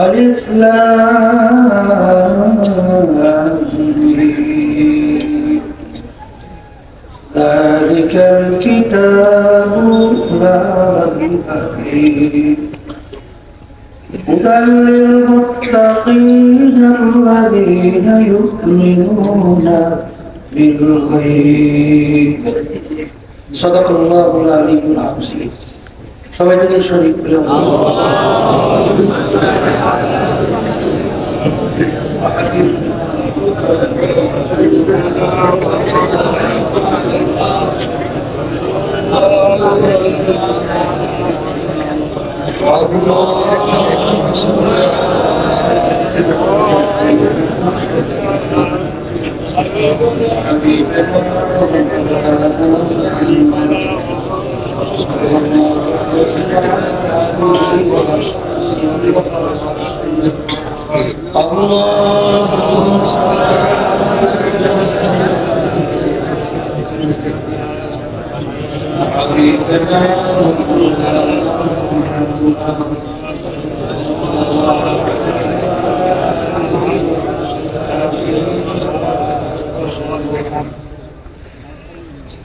ألف لام ميم. ذلك الكتاب لا ريب فيه هدى للمتقين الذين يؤمنون بالغيب صدق الله العلي العظيم সবাই যদি শরীর করে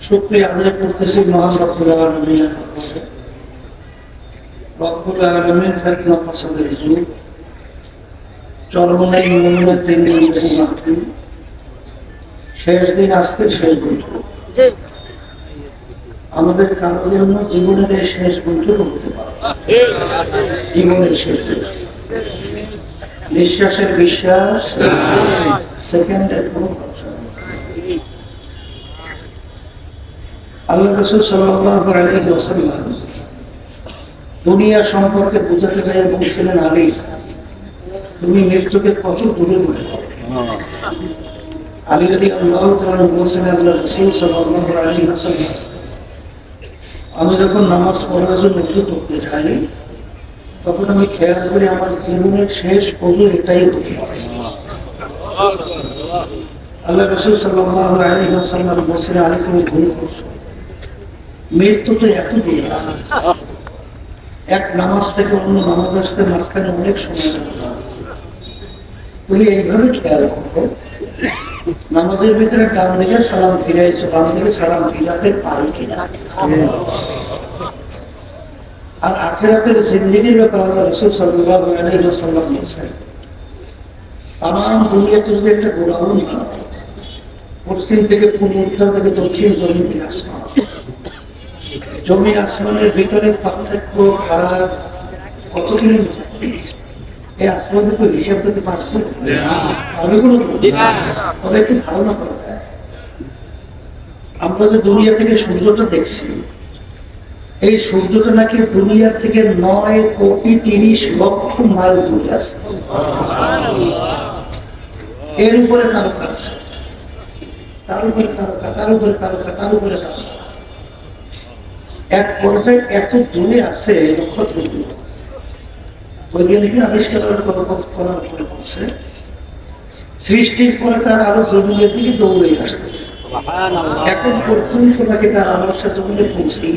শুক্রিয়া আদায় করতেছি মহান কাছে। রব্বুল আলামিন ফেতনা ফসলের যুগ চরমনাই মূল্যের তিন দিন। শেষ দিন আজকে শেষ বৈঠক আমাদের কারোর জন্য জীবনের শেষ বৈঠক হতে পারে জীবনের শেষ। নিঃশ্বাসের বিশ্বাস। আল্লাহ সম্পর্কে বুঝাতে পেরে বলছিলেন তুমি মৃত্যুকে কত দূরে করো আলী যদি আল্লাহ আমি যখন নামাজ পড়ার জন্য উঁচু করতে যাই, তখন আমি খেয়াল করি আমার জীবনের শেষ পর্যন্ত এটাই আল্লাহ রসুল সাল্লাল্লাহু আলাইহি ওয়াসাল্লাম বলছেন আলী তুমি ভুল করছ। মৃত্যু তো এত দূরে এক নামাজ থেকে অন্য নামাজ আসতে মাঝখানে অনেক সময়। তুমি এইভাবে খেয়াল করো। নামাজের ভিতরে ডান দিকে সালাম ফিরাইছো, বাম দিকে সালাম ফিরাতে পারি কিনা? আর আখেরাতের জিন্দিগির ব্যাপারে ওয়াসাল্লাম বলেছেন পশ্চিম থেকে পূর্ব, উত্তর থেকে দক্ষিণ জমি আসমান, জমি আসমানের ভিতরে পার্থক্য কত এই আসমানের তো হিসাব করতে পারছে? কোনো তবে একটু ধারণা করা। আমরা যে দুনিয়া থেকে সূর্যটা দেখছি এই সূর্যটা নাকি দুনিয়া থেকে নয় কোটি তিরিশ লক্ষ মাইল দূরে আছে। এর উপরে তারকা আছে। তার উপরে তারকা তার উপরে তারকা তার উপরে তারকা। এক পর্যায়ে এত দূরে আছে নক্ষত্রগুলো বৈজ্ঞানিক করার পরে বলছে সৃষ্টির পরে তার আরও জমিনের দিকে দৌড়ে এখন পর্যন্ত তাকে তার আমার জমিনে পৌঁছেই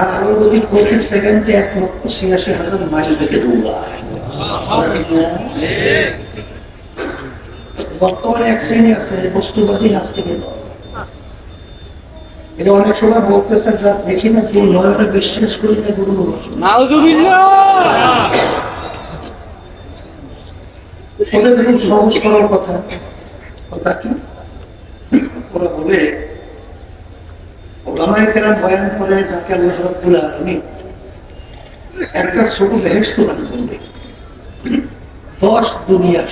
আর আরও যদি প্রতি সেকেন্ডে এক লক্ষ ছিয়াশি হাজার মাইল থেকে দৌড়ায়। বর্তমানে এক শ্রেণি আছে বস্তুবাদী নাস্তিকের দল। এটা অনেক সময় বলতেছে যা দেখি না কেউ নয়টা বিশ্বাস করি না গুরু। ওদের খুব সহজ করার কথা। কথা কি? ওরা বলে ওলামায়ে কেরাম বয়ান করে যাকে আল্লাহ রাব্বুল আলামিন একটা ছোট বেহেশত দান করবে দশ দুনিয়ার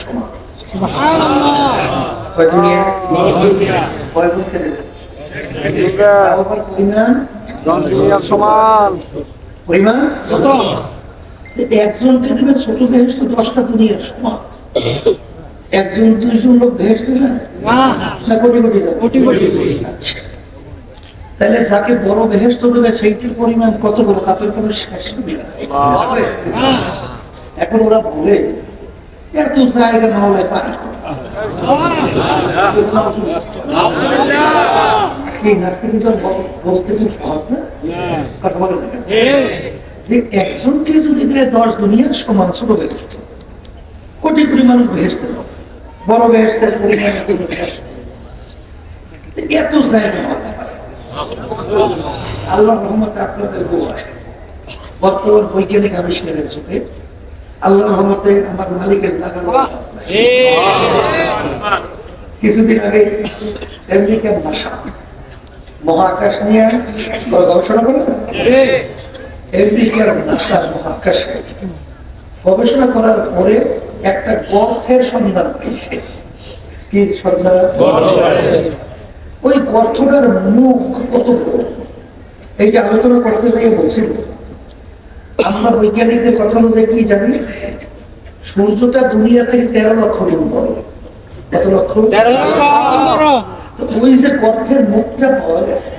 কয় দুনিয়া? কয় বলতে দেবে তাও আবার পরিমাণ সমান। পরিমাণ? একজনকে দেবে ছোট বেহেস্ত দশটা দুনিয়ার সমান। একজন দুইজন লোক বেহেস্ত না? না। কোটি কোটি যাবে? আচ্ছা। তাহলে যাকে বড় বেহেস্ত দেবে সেইটির পরিমাণ কত বড় কাপের কোনো শেষ এখন ওরা বলে এত জায়গা না হলে পারি এই নাচতে কিন্তু আর ব- বসতে খুব সহজ না। কথা বলে যে একজনকে যদি দশ দুনিয়ার সমান ছোট বেহেস্ত কোটি কোটি মানুষ বেহেস্তে যাবে। বড় বেহেস্তের এত জায়গা না হলে পারে। আল্লাহ রহমতে আপনাদের বর্তমান বৈজ্ঞানিক আবিষ্কারের যুগে আল্লাহ রহমতে আমার মালিকের কিছুদিন আগে আমেরিকার ভাষা মহাকাশ নিয়ে গবেষণা করে? আমেরিকার মহাকাশে গবেষণা করার পরে একটা গর্থের সন্ধান পেয়েছে। কি সন্ধান? ওই গর্থটার মুখ কত এই যে আলোচনা করতে গিয়ে বলছিল আমরা বৈজ্ঞানিকদের কথা অনুযায়ী কি জানি? সূর্যটা দুনিয়া থেকে তেরো লক্ষ গুণ বড় কত লক্ষ? তো ওই যে গর্তের মুখটা পাওয়া গেছে,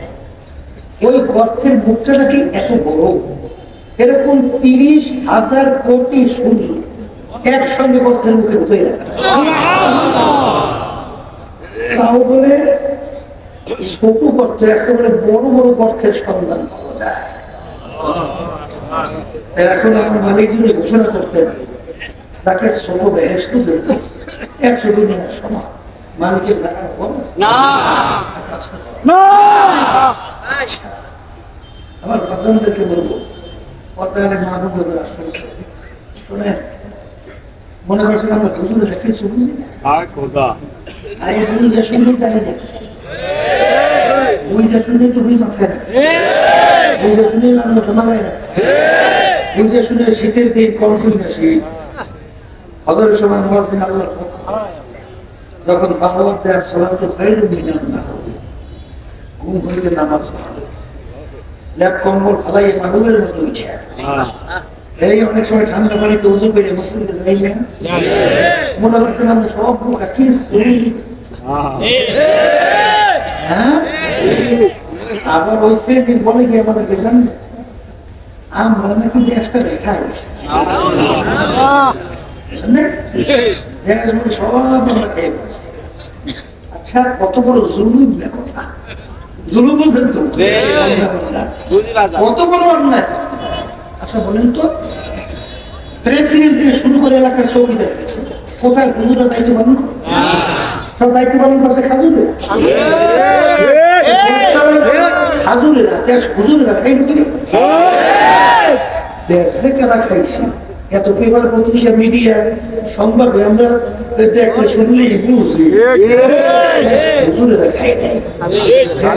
ওই গর্তের মুখটা নাকি এত বড়। এরকম তিরিশ হাজার কোটি সূর্য একসঙ্গে গর্তের মুখে ঢুকে তাও বলে ছোট বলে বড় বড় গর্তের সন্ধান এখন আমার মালিক ঘোষণা করতেন তাকে ছোট বেহেস্ত একশো দিনের সমান। আমার বাচ্চাদেরকে বলব পর্দারে মানব শোনেন মনে করছেন আমরা হুজুরে দেখে শুনি? আরে শুনে শুনে তো মাথায় শুনে আমরা জমানায় শুনে শীতের দিন কম করি না শীত হজরের সময় দিন আল্লাহর যখন ভাগবত দেয়ার তো ফাইল মিলান না। ঘুম হইলে নামাজ ল্যাপ কম্বল ফালাই মাদুরের মতো উঠে। এই অনেক সময় ঠান্ডা পানিতে উজু করে মুসলিমকে যাই না। মনে করছেন আমরা সব করি হ্যাঁ? আবার ওই শ্রেণি বলে কি আমাদের দেখলাম আমরা নাকি দেশটা দেখা গেছে? সব আমরা খেয়ে ফেলছি। আচ্ছা কত বড় জুলুম জুলুম বলছেন তো? কত বড় অন্যায়? আচ্ছা বলেন তো। প্রেসিডেন্ট থেকে শুরু করে এলাকার চৌকিদার কোথায় হুজুরা দায়িত্ব পালন করে? সব দায়িত্ব পালন করছে খাজুরে? হাজুরেরা দেশ হুজুরেরা খাই ঢুকে দেশে খাইছি। এত পেপার পত্রিকা মিডিয়া সংবাদে আমরা দেখলে শুনলেই বুঝি। খাই নাই। খাই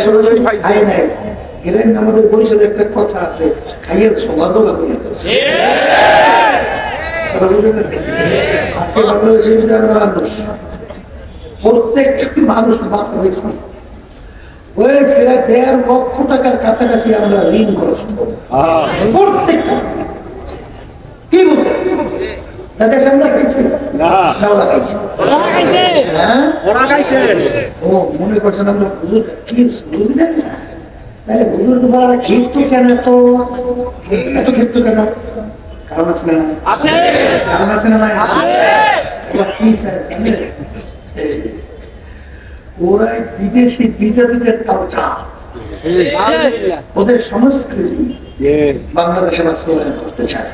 আমাদের পরিষদে একটা কথা আছে খাইয়ের সমাজও লাগিয়ে আজকে বাংলাদেশের ভিতরে আমরা মানুষ প্রত্যেকটা মানুষ মাত্র হয়েছে ওই দেড় লক্ষ টাকার কাছাকাছি আমরা ঋণ গ্রস্ত প্রত্যেকটা। কি বলছে? তাদের সামনে খাইছি সামলা খাইছি হ্যাঁ? ও মনে করছেন আমরা হুজুর কি দেন না। তাহলে হুজুর তোমার ক্ষিপ্ত কেন এত? এত ক্ষিপ্ত কেন? কারণ আছে না? কারণ আছে না নাই? কি স্যার? ওরা বিদেশি বিজাতিদের তালকা ওদের সংস্কৃতি বাংলাদেশে করতে চায়।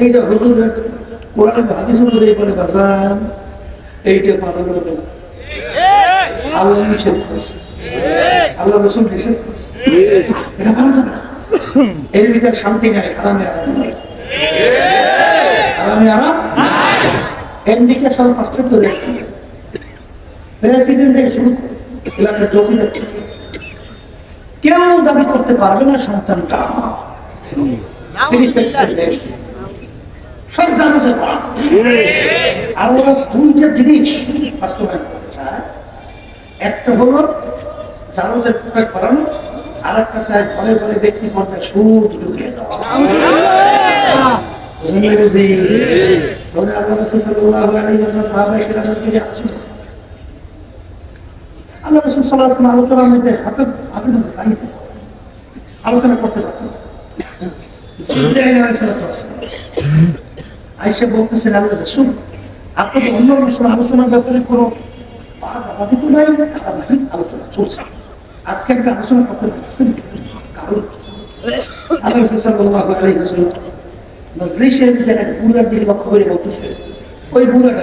এইটা হুজুর কোরআনে হাদিস অনুযায়ী বলে বাসান এইটা পালন করবে আল্লাহ নিষেধ করেছে। আল্লাহ রসুল নিষেধ এটা ভালো এর ভিতরে শান্তি নাই আরামে আরাম আরামে আরাম এমনিকে সব পার্থক্য প্রেসিডেন্ট থেকে শুরু করে এলাকার জমিদার থেকে। কেউ দাবি করতে পারবে না সন্তানটা। সব জানো যে আর ওরা দুইটা জিনিস বাস্তবায়ন একটা হলো জারজের প্রকাশ করানো আর একটা চায় ঘরে ঘরে ব্যক্তি পর্যায়ে সুদ ঢুকিয়ে দেওয়া বুঝলেন না বুঝি? ধরে আল্লাহ রাসূল সাল্লাল্লাহু আলাইহি ওয়াসাল্লাম সাহাবায়ে কেরামের দিকে আসেন। আল্লাহ রাসূল ওয়াসাল্লাম আলোচনার মধ্যে হাতে আলোচনা করতে আয়েশা বলতেছেন, আল্লাহ রাসূল, আপনি তো অন্য মানুষের আলোচনার ব্যাপারে কোনো আলোচনা চলছে। আজকে একটা আলোচনা করতে পারছেন কারণ আল্লাহ রাসূল বলতেছে, ওই বুড়াটা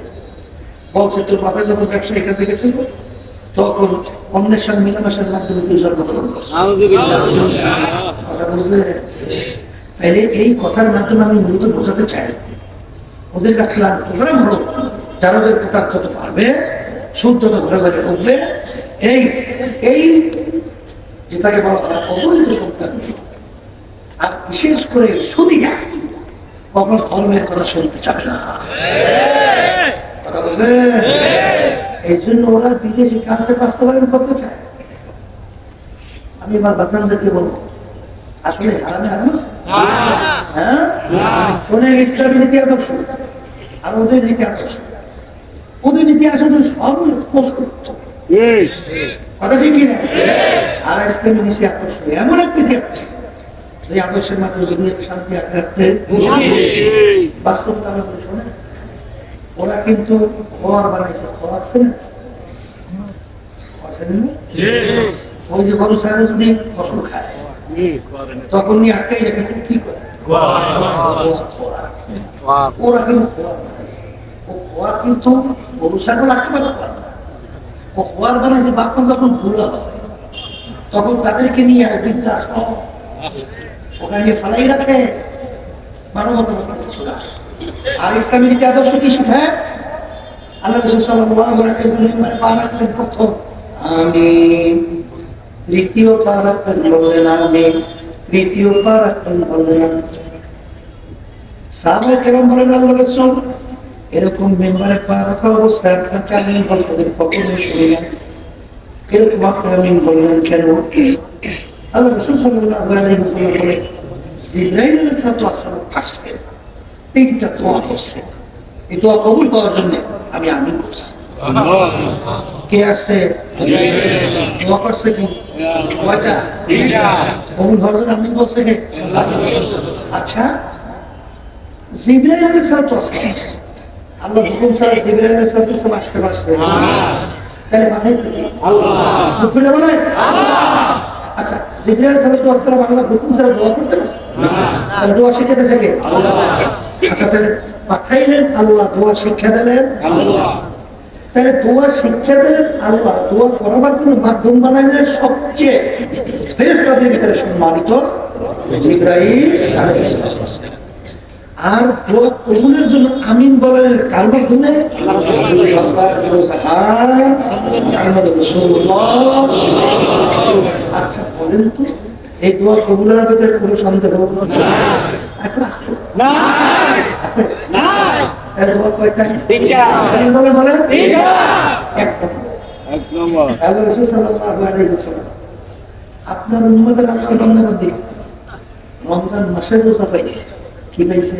বলছে তোর বাপের যখন ব্যবসা এখান থেকে ছিল, তখন অন্যের সঙ্গে মিলামেশার মাধ্যমে তুই জন্মগ্রহণ করছিস তাইলে এই কথার মাধ্যমে আমি মূলত বোঝাতে চাই, ওদের কাছে প্রোগ্রাম হলো যারা যে প্রকার যত পারবে সুদ যত ঘরে ঘরে উঠবে, এই এই যেটাকে বলা হয় অবৈধ সন্তান। আর বিশেষ করে সুদিয়া কখন ধর্মের কথা শুনতে চাবে না। কথা এই জন্য ওরা বিদেশি কাজে বাস্তবায়ন করতে চায়। আমি আমার বাচ্চাদেরকে বলব আসলে হারামে হারাম হ্যাঁ? শোনে ইসলামী নীতি আদর্শ। আর ওদের নীতি আদর্শ। ওদের নীতি আসলে সব পোষকৃত কথা ঠিক কিনা? আর ইসলামী নীতি আদর্শ এমন এক নীতি আছে সেই আদর্শের মাধ্যমে শান্তি আঁকড়ে রাখতে বাস্তবতা বলি শোনে ওরা কিন্তু খোয়ার বানাইছে খোয়া আছে না? ওই যে গরু সাহেব যদি ফসল খায় তখন নিয়ে আটকে রেখে কি করে? ওরা কিন্তু খোয়া বানাইছে। ও খোয়া কিন্তু গরু ছাগল আটকে পারে ও খোয়ার বানাইছে বাপন যখন ভুলা হয় তখন তাদেরকে নিয়ে বৃদ্ধাস ওখানে গিয়ে ফালাই রাখে। মানবতা। আর ইসলামী নীতি আদর্শ কি শিখায় আল্লাহ রসুল সাল্লাল্লাহু আলাইহি ওয়াসাল্লাম পা রাখলেন প্রথম। আমি দ্বিতীয় পা রাখলেন বললেন আমি তৃতীয় পা রাখলেন বললেন সাহাবায়ে কেরাম বলেন, আল্লাহ রাসূল, এরকম মেম্বারে পা রাখা অবস্থায় আপনাকে আমি বলতে কখনোই শুনি না। এরকম আপনি আমিন বললেন কেন? আল্লাহ রসুল সাল্লাল্লাহু আলাইহি ওয়াসাল্লাম বলে জিবরাইল আলাইহিস ওয়াসসালাম আসছে। তিনটা দোয়া করছে। এই দোয়া কবুল করার জন্য আমি আমিন করছি। কে আসছে? দোয়া করছে কি? কবুল হওয়ার জন্য আমিন বলছে কে? আচ্ছা। জিবরাইল আলাইহিস সালাতু ওয়াসসালাম আল্লাহ হুকুম ছাড়া জিবরাইল আসতে পারছে তাহলে কে? হুকুমে বানায় আচ্ছা জিবরাইল সালাতু ওয়াসসালাম আল্লাহ হুকুম ছাড়া দোয়া করতে তাহলে দোয়া শিখাতেছে কে? আচ্ছা তাহলে পাঠাইলেন আল্লাহ দোয়া শিক্ষা দিলেন? তাহলে দোয়া শিক্ষা দিলেন আল্লাহ দোয়া করাবার জন্য মাধ্যম বানাইলেন সবচেয়ে ভিতরে সম্মানিত। আর দোয়া কবুলের জন্য আমিন বলেন কার মাধ্যমে? আচ্ছা বলেন তো। এই দোয়া কবুলের ভিতরে কোনো সন্দেহ আপনার রমজান মাসে রোজা পাইছে। কি পাইছে?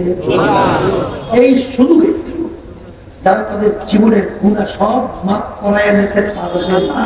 এই শুধু যারা তাদের জীবনের গুণা সব মাপ করায় নিতে পারবে না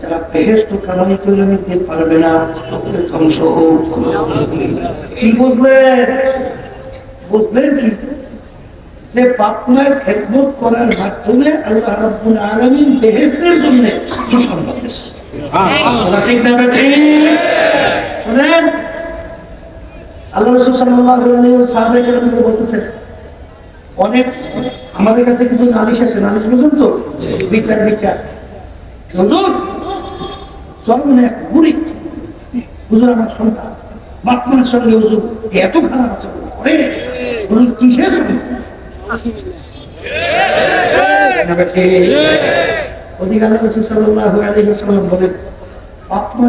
যারা বেহেস্ত কামাই করে নিতে পারবে না তাদের ধ্বংস হোক কি বুঝলেন? বুঝলেন কি? যে পাপনার খেদমত করার মাধ্যমে আল্লাহ রাব্বুল আলামিন বেহেশতের জন্য সুসংবাদ দিচ্ছে কথা ঠিক না ঠিক? শুনেন? আল্লাহ রাসূল সাল্লাল্লাহু আলাইহি ওয়াসাল্লাম বলতেছেন অনেক আমাদের কাছে কিন্তু নালিশ আছে। নালিশ বুঝুন তো? বিচার বিচার। হুজুর চল এক বুড়ি। হুজুর আমার সন্তান। বাপমার সঙ্গে হুজুর এত খারাপ আচরণ করে। কিসে শুনে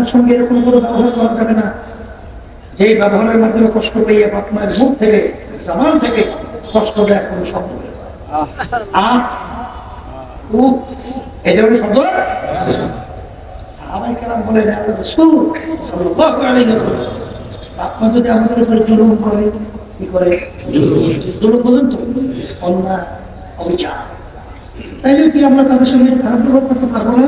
সঙ্গে? এরকম কোনো ব্যবহার করা যাবে না। যেই ব্যবহারের মাধ্যমে কষ্ট পেয়ে বাপমার মুখ থেকে জামান থেকে কষ্ট দেয় কোনো শব্দ আহ! শব্দ? সাহাবাই কেরাম বলেন বাপমা যদি আমাদের উপরে জুলুম করে, কি করে? জুলুম বলেন তো, অন্যায়, অবিচার। তাইলে কি আমরা তাদের সঙ্গে খারাপ ব্যবহার করতে পারব না?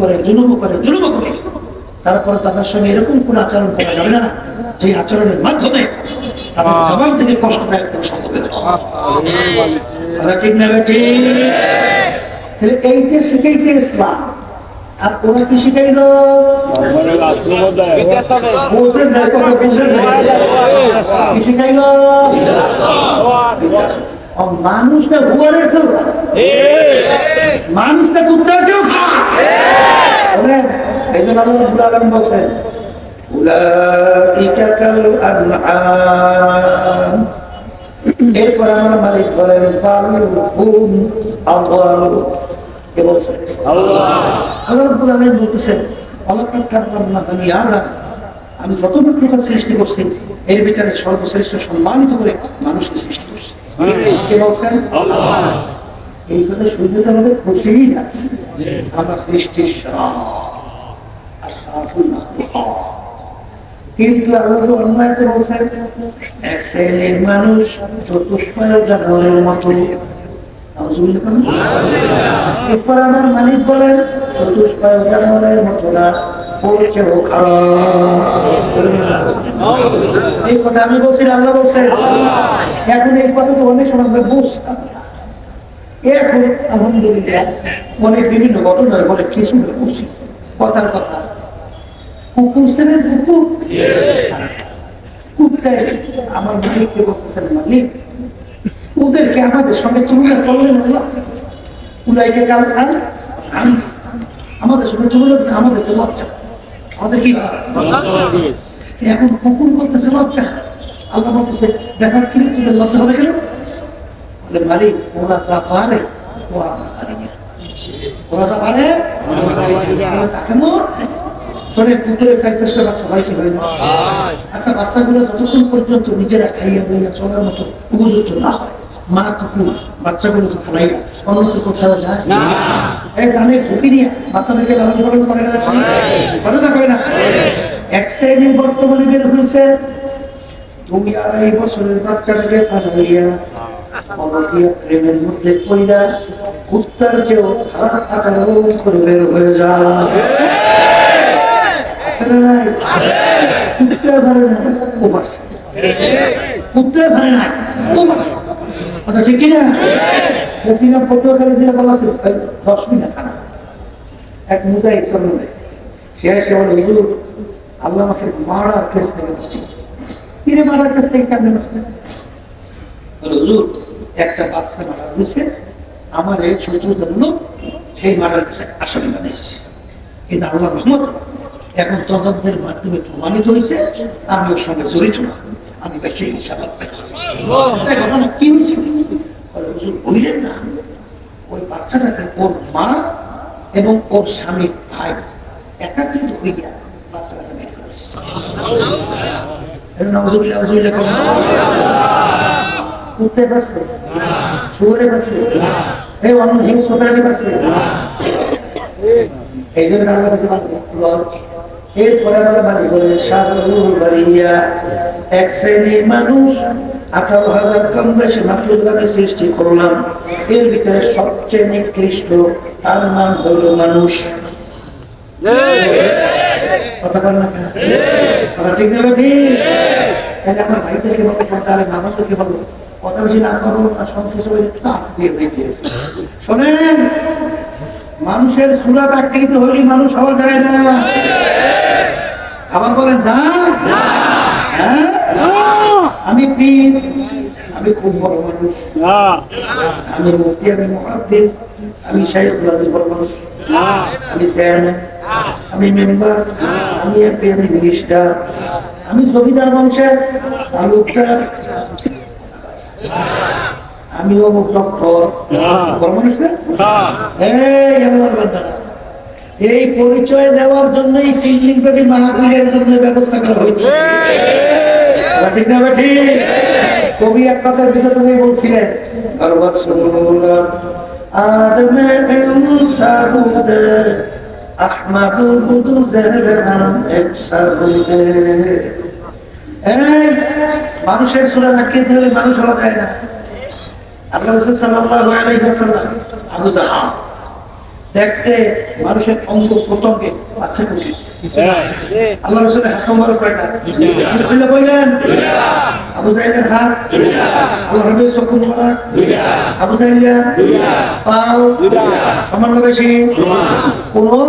করে, জুলুম করে, তারপরে তাদের সঙ্গে এরকম কোন আচরণ করা যাবে না, যে আচরণের মাধ্যমে তাদের জবান থেকে কষ্টদায়ক কোনো শব্দ বের হয়। কথা ঠিক না বেটি তাহলে এইটা শিখাইছে ইসলাম আর ওরা কি শিখাইল বুঝেন না, কথা বুঝেন না। কি শিখাইল মানুষটা চেয়েও মানুষটা কুত্তার চেয়েও খারাপ। এই জন্য আল্লাহ বলছেন। এরপর আমার মালিক বলেন বলতেছেন আমি যত প্রকার সৃষ্টি করছি এর ভিতরে সর্বশ্রেষ্ঠ সম্মানিত করে মানুষকে সৃষ্টি করছি। কে বলছেন? এই কথা শুনতে তো আমাদের খুশিই লাগছে আমরা সৃষ্টির সেরা। আর। কিন্তু আল্লাহ মানুষ চতুষ্পয় জানোয়ারের মতো। এরপর আমার মালিক বলেন চতুষ্পয় জানোয়ারের মতো না ওর চেয়েও খারাপ। এই কথা আমি বলছি আল্লাহ বলছেন এখন এই কথা তো অনেক সময় আমরা বুঝতাম। এখন আলহামদুলিল্লাহ, অনেক বিভিন্ন ঘটনার বলে কিছু, কথার কথা। কুকুর ছিলেন কুকুর? আমার মালিককে মালিক ওদেরকে আমাদের সঙ্গে তুলনা করলেন উলাইকে কাল খান? আমাদের সঙ্গে তুলনা আমাদের তো লজ্জা। আমাদের কি এখন কুকুর বলতেছে লজ্জা। আল্লাহ বলতেছে, দেখার কি তোদের লজ্জা হবে কেন? মালিক, ওরা যা পারে, ও আমরা ওরা যা পারে তাকে পুকুরের চারপাশে বাচ্চা না আচ্ছা বাচ্চাগুলো যতক্ষণ পর্যন্ত নিজেরা খাইয়া চলার মতো উপযুক্ত না হয় মা কুকুর বাচ্চাগুলোকে খালাইয়া অন্যত্র কোথাও যায়? না। এই জানে ঝুঁকি নিয়ে বাচ্চাদেরকে লালন পালন করে না? করে। না করে না? এক শ্রেণির বর্তমানে বের হয়েছে। তুমি আড়াই বছরের বাচ্চাটাকে প্রেমের মধ্যে পইরা কুত্তার কেউ খারাপ করে বের হয়ে যায়। পারে নাই কুত্তে পারে না ও কুত্তে পারে না ও কথা ঠিক কিনা বেশিনা পটুয়াখালী জেলা বলা ছিল দশ মিনিট এক মুজাই চলবে সে এসে বলে হুজুর আল্লাহ আমাকে মারার কেস থেকে বাঁচি কিরে মারার কেস থেকে কেন হুজুর একটা বাচ্চা মারা হয়েছে আমার এই ছোট জন্য সেই মারার কাছে আসামি বানিয়েছে কিন্তু আল্লাহ রহমত এখন তদন্তের মাধ্যমে প্রমাণিত হয়েছে আমি ওর সঙ্গে জড়িত। আমি বেঁচে গেছি ঘটনা কি হয়েছে? বললেন না। ওই বাচ্চাটাকে ওর মা এবং ওর স্বামীর ভাই একাত্রিত হইয়া এই জন্য এরপরে আমরা বাড়ি বলে সাধুর বাড়িয়া এক শ্রেণির মানুষ আঠারো হাজার কম বেশি মাতৃভাবে সৃষ্টি করলাম। এর ভিতরে সবচেয়ে নিকৃষ্ট, তার নাম হল মানুষ। বল না ঠিক না আমার ভাইদেরকে বলব তাহলে মামাদেরকে বলব? কথা বেশি না করো আর সংশ্লিষ্ট শোনেন মানুষের সুরাত আকৃত হলে মানুষ হওয়া যায় না। আবার বলেন হ্যাঁ? আমি পীর, আমি খুব বড় মানুষ। আমি মুক্তি আমি মহাদ্দেশ আমি আলী বড় মানুষ। আমি চেয়ারম্যান আমি মেম্বার আমি এমপি আমি মিনিস্টার আমি জমিদার বংশের তালুকদার আমি অমুক ডক্টর মানুষ না? এই পরিচয় দেওয়ার জন্যই তিন দিন ব্যাপী মাহফিলের জন্য ব্যবস্থা করা হয়েছে। ঠিক না বেঠি কবি এক কথার ভিতরে তুমি বলছিলেন আর নাম মানুষের সুরা থাকিয়ে দিলে মানুষ হওয়া যায় না। আল্লাহ রাসূল সাল্লাল্লাহু আলাইহি ওয়াসাল্লাম আবু জাহাল দেখতে মানুষের অঙ্গ প্রত্যঙ্গে পার্থক্য আল্লাহ রসুলের হাত নম্বর কয়টা? বললেন? আবু জাইলের হাত? আল্লাহ রবির চক্ষু মোবারক আবু জাইলিয়া পাও? সামান্য বেশি? কোন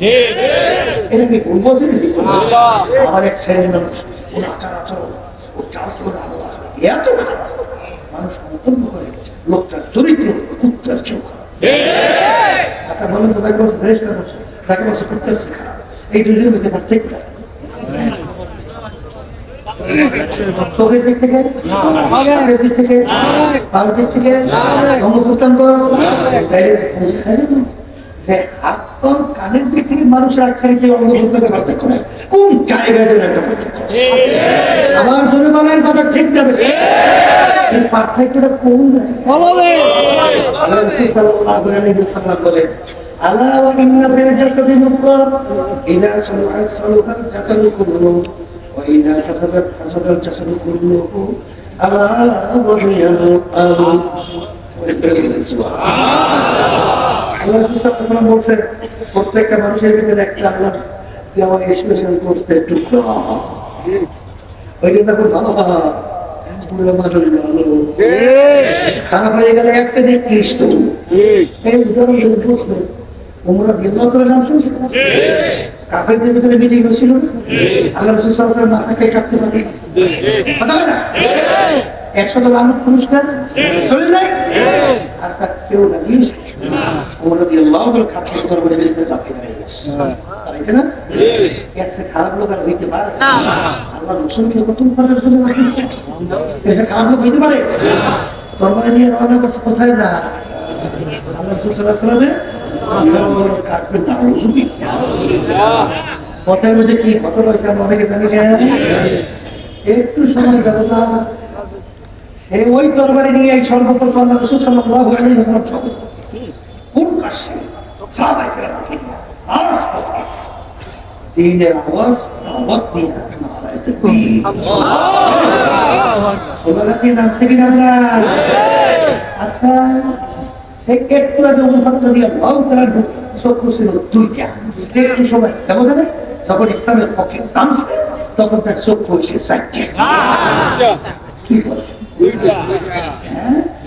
এটা কি ভুল বলছে? আমার এক শ্রেণির মানুষ ওর আচার আচরণ ওর চাষগুলো এত খারাপ। মানুষ মন্তব্য করে লোকটার চরিত্র কুত্তার চেয়েও খারাপ আচ্ছা বলেন তো তাকে বলছে ফেরেশতা বলছে। তাকে বলছে কুত্তার চেয়ে খারাপ এই দুজনের মধ্যে পার্থক্য চোখের দিক থেকে? হাতের দিক থেকে? দিক থেকে? অঙ্গ প্রত্যঙ্গ কানের দিক থেকে মানুষের আখ্যায়িত অঙ্গ প্রত্যঙ্গ পার্থক্য নেই কোন জায়গায় যেন একটা পার্থক্য? আমার জন্য বলার কথা ঠিক যাবে পার্থক্যটা কোন জায়গায়? আল্লাহ আল্লাহ বলছেন প্রত্যেকটা মানুষের ভিতরে একটা খারাপ হয়ে গেলে এক কাফেরদের ভিতরে মিটিং হয়েছিল আল্লাহ রসুল মাথাকে কাটতে পারে? একশো ডলার পুরস্কার। চলে আর তার কেউ না। হয়ে। খারাপ লোক আর হইতে পারে। আল্লাহ রসুলকে কত খারাপ লোক হইতে পারে। দরবারে নিয়ে রওনা করছে কোথায় যা আল্লাহ রসুল সাল্লাহ সাল্লামে মাথার উপর কাটবেন না রসুলি পথের মধ্যে কি হয়েছে আমরা অনেকে জানি একটু সময় এই ওই তরবারি নিয়ে এই সর্বপ্রথম আল্লাহ রসুল সাল্লাল্লাহু সব প্রকাশ্যে দিনের না আচ্ছা একটু আগে অনুভব দিয়ে ভাও তারা চক্ষু ছিল দুইটা একটু সময় কেমন যখন ইসলামের পক্ষে নামছে তখন তার চক্ষু হয়েছে চারটে? হ্যাঁ?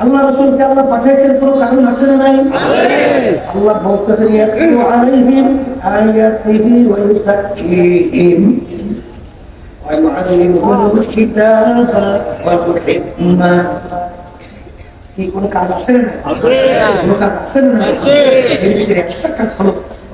আল্লাহ রসুলকে আল্লাহ পাঠাইছেন কোনো কারণ আছে না নাই? আল্লাহ বলতেছেন আলাইহিম আয়াতিহি ওয়া ইউযাক্কিহিম ওয়া ইউআল্লিমুহুমুল কিতাবা ওয়াল হিকমা কি কোনো কাজ আছে না কোনো কাজ আছে না একটা কাজ হলো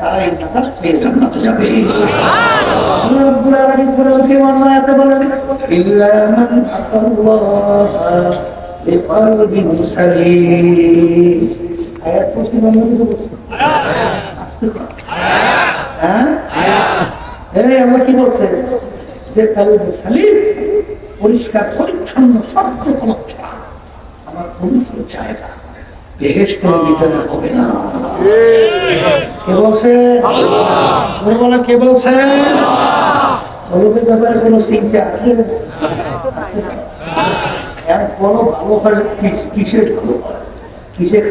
তারা নাজাত পেয়ে জান্নাতে যাবে। আল্লাহ আলামিন সূরা কিয়ামত আয়াতে বলেন ইল্লা আতাল্লাহ বিকলবিন সালিম আয়াত পড়ছি না অন্য কিছু পড়ছি? আস্তে হ্যাঁ কি বলছে? যে সালিম পরিষ্কার, পরিচ্ছন্ন ক্ষমতা আমার পবিত্র জায়গা। বেহেস্তের ভিতরে হবে না। কে বলছে? বলে কে বলছে? ব্যাপারে কোনো চিন্তা আছে? এক বড় ভালো কিসের কিসের